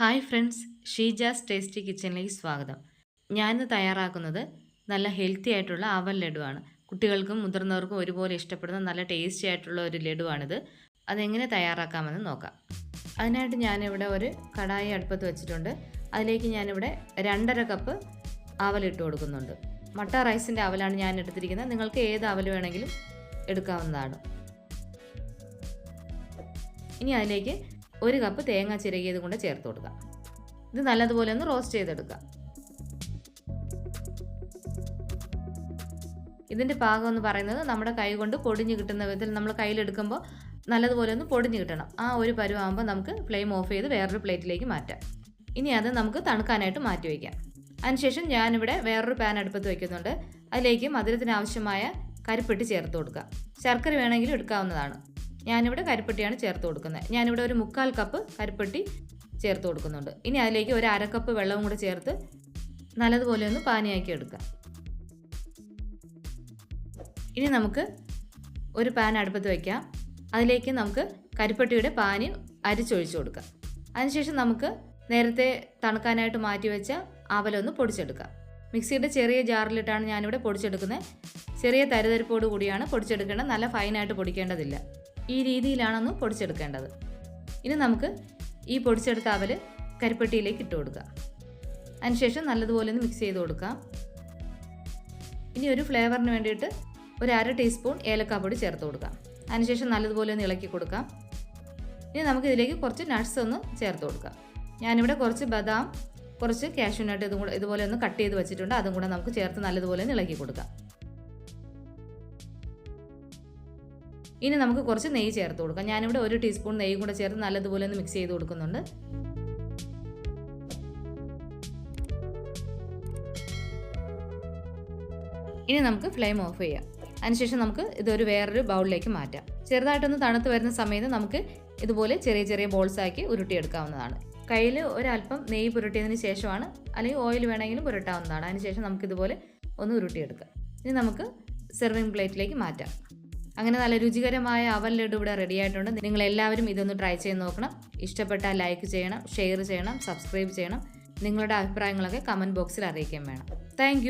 Hi friends Sheeja's tasty കിച്ചണിലേക്ക് സ്വാഗതം. ഞാനിന്ന് തയ്യാറാക്കുന്നത് നല്ല ഹെൽത്തി ആയിട്ടുള്ള അവൽ ലഡുവാണ്. കുട്ടികൾക്കും മുതിർന്നവർക്കും ഒരുപോലെ ഇഷ്ടപ്പെടുന്ന നല്ല ടേസ്റ്റി ആയിട്ടുള്ള ഒരു ലഡുവാണിത്. അതെങ്ങനെ തയ്യാറാക്കാമെന്ന് നോക്കാം. അതിനായിട്ട് ഞാനിവിടെ ഒരു കടായി അടുപ്പത്ത് വെച്ചിട്ടുണ്ട്. അതിലേക്ക് ഞാനിവിടെ രണ്ടര കപ്പ് അവൽ ഇട്ട് കൊടുക്കുന്നുണ്ട്. മട്ട റൈസിന്റെ അവലാണ് ഞാൻ എടുത്തിരിക്കുന്നത് നിങ്ങൾക്ക് ഏത് അവൽ വേണമെങ്കിലും എടുക്കാവുന്നതാണ്. ഇനി അതിലേക്ക് ഒരു കപ്പ് തേങ്ങ ചിരകിയത് കൊണ്ട് ചേർത്ത് കൊടുക്കുക ഇത് നല്ലതുപോലെ ഒന്ന് റോസ്റ്റ് ചെയ്തെടുക്കാം ഇതിന്റെ പാകം എന്ന് പറയുന്നത് നമ്മുടെ കൈ കൊണ്ട് പൊടിഞ്ഞ് കിട്ടുന്ന വിധത്തിൽ നമ്മൾ കയ്യിലെടുക്കുമ്പോൾ നല്ലതുപോലെ ഒന്ന് പൊടിഞ്ഞ് കിട്ടണം. ആ ഒരു പരുവാകുമ്പോൾ നമുക്ക് ഫ്ലെയിം ഓഫ് ചെയ്ത് വേറൊരു പ്ലേറ്റിലേക്ക് മാറ്റാം. ഇനി അത് നമുക്ക് തണുക്കാനായിട്ട് മാറ്റി വയ്ക്കാം. അതിനുശേഷം ഞാനിവിടെ വേറൊരു പാൻ അടുപ്പത്ത് വയ്ക്കുന്നുണ്ട് അതിലേക്ക് മധുരത്തിന് ആവശ്യമായ കരിപ്പെട്ടി ചേർത്ത് കൊടുക്കുക. ശർക്കര വേണമെങ്കിലും എടുക്കാവുന്നതാണ്. ഞാനിവിടെ കരിപ്പട്ടിയാണ് ചേർത്ത് കൊടുക്കുന്നത്. ഞാനിവിടെ ഒരു മുക്കാൽ കപ്പ് കരിപ്പട്ടി ചേർത്ത് കൊടുക്കുന്നുണ്ട്. ഇനി അതിലേക്ക് ഒരു അരക്കപ്പ് കപ്പ് വെള്ളവും കൂടെ ചേർത്ത് നല്ലതുപോലെ ഒന്ന് പാനിയാക്കി എടുക്കാം. ഇനി നമുക്ക് ഒരു പാൻ അടുപ്പത്ത് വയ്ക്കാം അതിലേക്ക് നമുക്ക് കരിപ്പട്ടിയുടെ പാനി അരിച്ചൊഴിച്ചു കൊടുക്കാം. അതിനുശേഷം നമുക്ക് നേരത്തെ തണുക്കാനായിട്ട് മാറ്റി വെച്ച അവലൊന്ന് പൊടിച്ചെടുക്കാം. മിക്സിയുടെ ചെറിയ ജാറിലിട്ടാണ് ഞാനിവിടെ പൊടിച്ചെടുക്കുന്നത്. ചെറിയ തരിതരിപ്പോട് കൂടിയാണ് പൊടിച്ചെടുക്കേണ്ടത്. നല്ല ഫൈനായിട്ട് പൊടിക്കേണ്ടതില്ല. ഈ രീതിയിലാണൊന്ന് പൊടിച്ചെടുക്കേണ്ടത്. ഇനി നമുക്ക് ഈ പൊടിച്ചെടുത്ത അവൽ കരിപ്പെട്ടിയിലേക്ക് ഇട്ട് കൊടുക്കുക. അതിനുശേഷം നല്ലതുപോലെ ഒന്ന് മിക്സ് ചെയ്ത് കൊടുക്കാം. ഇനി ഒരു ഫ്ലേവറിന് വേണ്ടിയിട്ട് ഒരു അര ടീസ്പൂൺ ഏലക്കാപ്പൊടി ചേർത്ത് കൊടുക്കാം. അതിനുശേഷം നല്ലതുപോലെ ഒന്ന് ഇളക്കി കൊടുക്കാം. ഇനി നമുക്ക് ഇതിലേക്ക് കുറച്ച് നട്ട്സ് ഒന്ന് ചേർത്ത് കൊടുക്കാം. ഞാനിവിടെ കുറച്ച് ബദാം കുറച്ച് കാഷ്യൂ നട്ട് ഇതും കൂടെ ഇതുപോലെ ഒന്ന് കട്ട് ചെയ്ത് വെച്ചിട്ടുണ്ട്. അതും കൂടെ നമുക്ക് ചേർത്ത് നല്ലതുപോലെ ഒന്ന് ഇളക്കി കൊടുക്കാം. ഇനി നമുക്ക് കുറച്ച് നെയ്യ് ചേർത്ത് കൊടുക്കാം. ഞാനിവിടെ ഒരു ടീസ്പൂൺ നെയ്യ് കൂടെ ചേർത്ത് നല്ലതുപോലെ ഒന്ന് മിക്സ് ചെയ്ത് കൊടുക്കുന്നുണ്ട്. ഇനി നമുക്ക് ഫ്ലെയിം ഓഫ് ചെയ്യാം. അതിനുശേഷം നമുക്ക് ഇതൊരു വേറൊരു ബൗളിലേക്ക് മാറ്റാം. ചെറുതായിട്ടൊന്ന് തണുത്ത് വരുന്ന സമയത്ത് നമുക്ക് ഇതുപോലെ ചെറിയ ചെറിയ ബോൾസ് ആക്കി ഉരുട്ടിയെടുക്കാവുന്നതാണ്. കയ്യിൽ ഒരല്പം നെയ്യ് പുരട്ടിയതിന് ശേഷമാണ് അല്ലെങ്കിൽ ഓയിൽ വേണമെങ്കിലും പുരട്ടാവുന്നതാണ്. അതിനുശേഷം നമുക്കിതുപോലെ ഒന്ന് ഉരുട്ടിയെടുക്കാം. ഇനി നമുക്ക് സെർവിങ് പ്ലേറ്റിലേക്ക് മാറ്റാം. അങ്ങനെ നല്ല രുചികരമായ അവൽ ലഡു ഇവിടെ റെഡി ആയിട്ടുണ്ട്. നിങ്ങൾ എല്ലാവരും ഇതൊന്ന് ട്രൈ ചെയ്ത് നോക്കണം. ഇഷ്ടപ്പെട്ടാൽ ലൈക്ക് ചെയ്യണം ഷെയർ ചെയ്യണം സബ്സ്ക്രൈബ് ചെയ്യണം. നിങ്ങളുടെ അഭിപ്രായങ്ങളൊക്കെ കമന്റ് ബോക്സിൽ അറിയിക്കാൻ വേണം. താങ്ക്